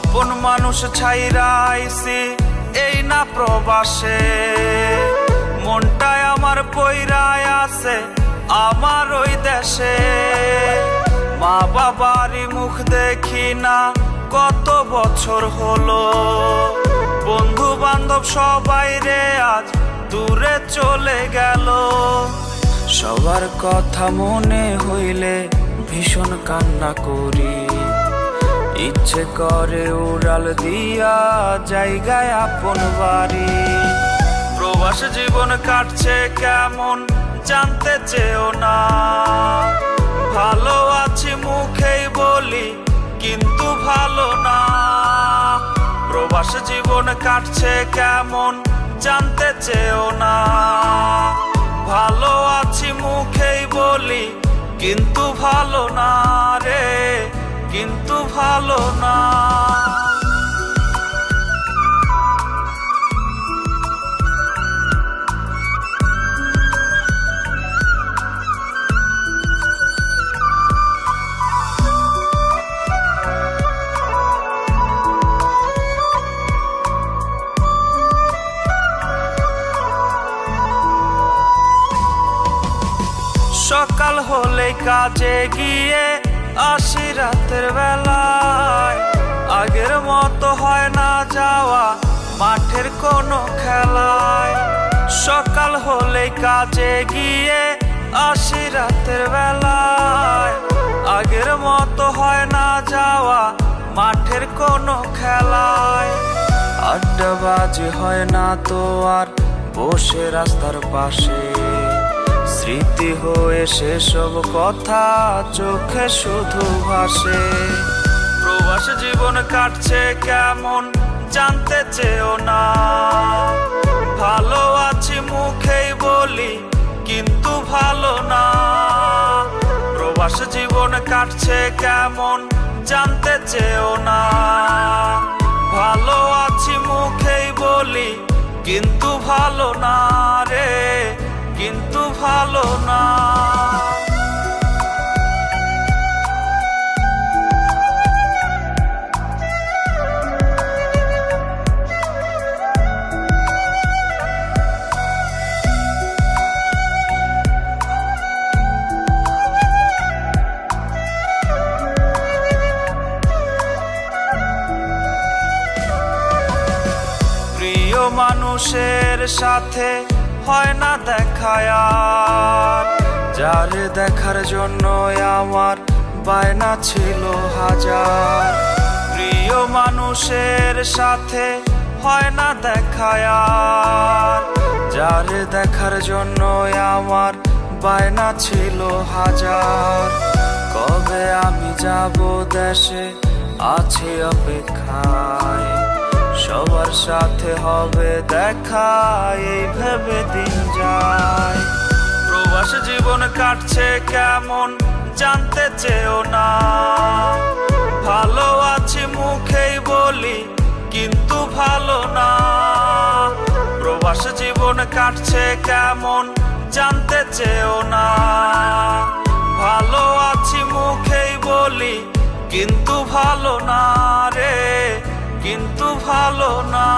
আপন মানুষ ছাইরাইছি এই না প্রবাসে। মনটায় আমার পইরায় আছে, আমার ওই দেশে। মা বাবারই মুখ দেখি না, কত বছর হলো। বন্ধু বান্ধব সবাই রে, আজ দূরে চলে গেল। সবার কথা মনে হইলে ভীষণ কান্না করি। ইচ্ছে করে উড়াল দিয়া জায়গায় আপন বাড়ি। প্রবাস জীবন কাটছে কেমন জানতে চেও না। ভালো আছি মুখেই বলি, কিন্তু ভালো না। প্রবাস জীবন কাটছে কেমন জানতে চেও না। ভালো আছি মুখেই বলি, কিন্তু ভালো না রে। কিন্তু ভালো না। সকাল হলে কাজে গিয়ে আসি রাতের বেলায়। আগের মতো হয় না যাওয়া মাঠের কোনো খেলায়। সকাল হলে কাজে গিয়ে আসি রাতের বেলায়। আগের মতো হয় না যাওয়া মাঠের কোনো খেলায়। আড্ডা বাজে হয় না তো আর, বসে রাস্তার পাশে। স্মৃতি হয়ে সেসব কথা চোখে শুধু ভাসে। প্রবাস জীবন কাটছে কেমন জানতে চেও না। ভালো আছি মুখেই বলি, কিন্তু ভালো না। প্রবাস জীবন কাটছে কেমন জানতে চেও না। ভালো আছি মুখেই বলি, কিন্তু ভালো না রে। কিন্তু ভালো না। মানুষের সাথে হয় না দেখায়। যারে দেখার জন্য আমার বায়না ছিল হাজার। প্রিয় মানুষের সাথে হয় না দেখায়। যারে দেখার জন্য আমার বায়না ছিল হাজার। কবে আমি যাব দেশে, আছে অপেক্ষায়। সবার সাথে হবে দেখা, এই ভেবে দিন যায়। প্রবাস জীবন কাটছে কেমন জানতে চেও না। ভালো আছি মুখেই বলি, কিন্তু ভালো না। প্রবাস জীবন কাটছে কেমন জানতে চেও না। ভালো আছি মুখেই বলি, কিন্তু ভালো না। কিন্তু ভালো না।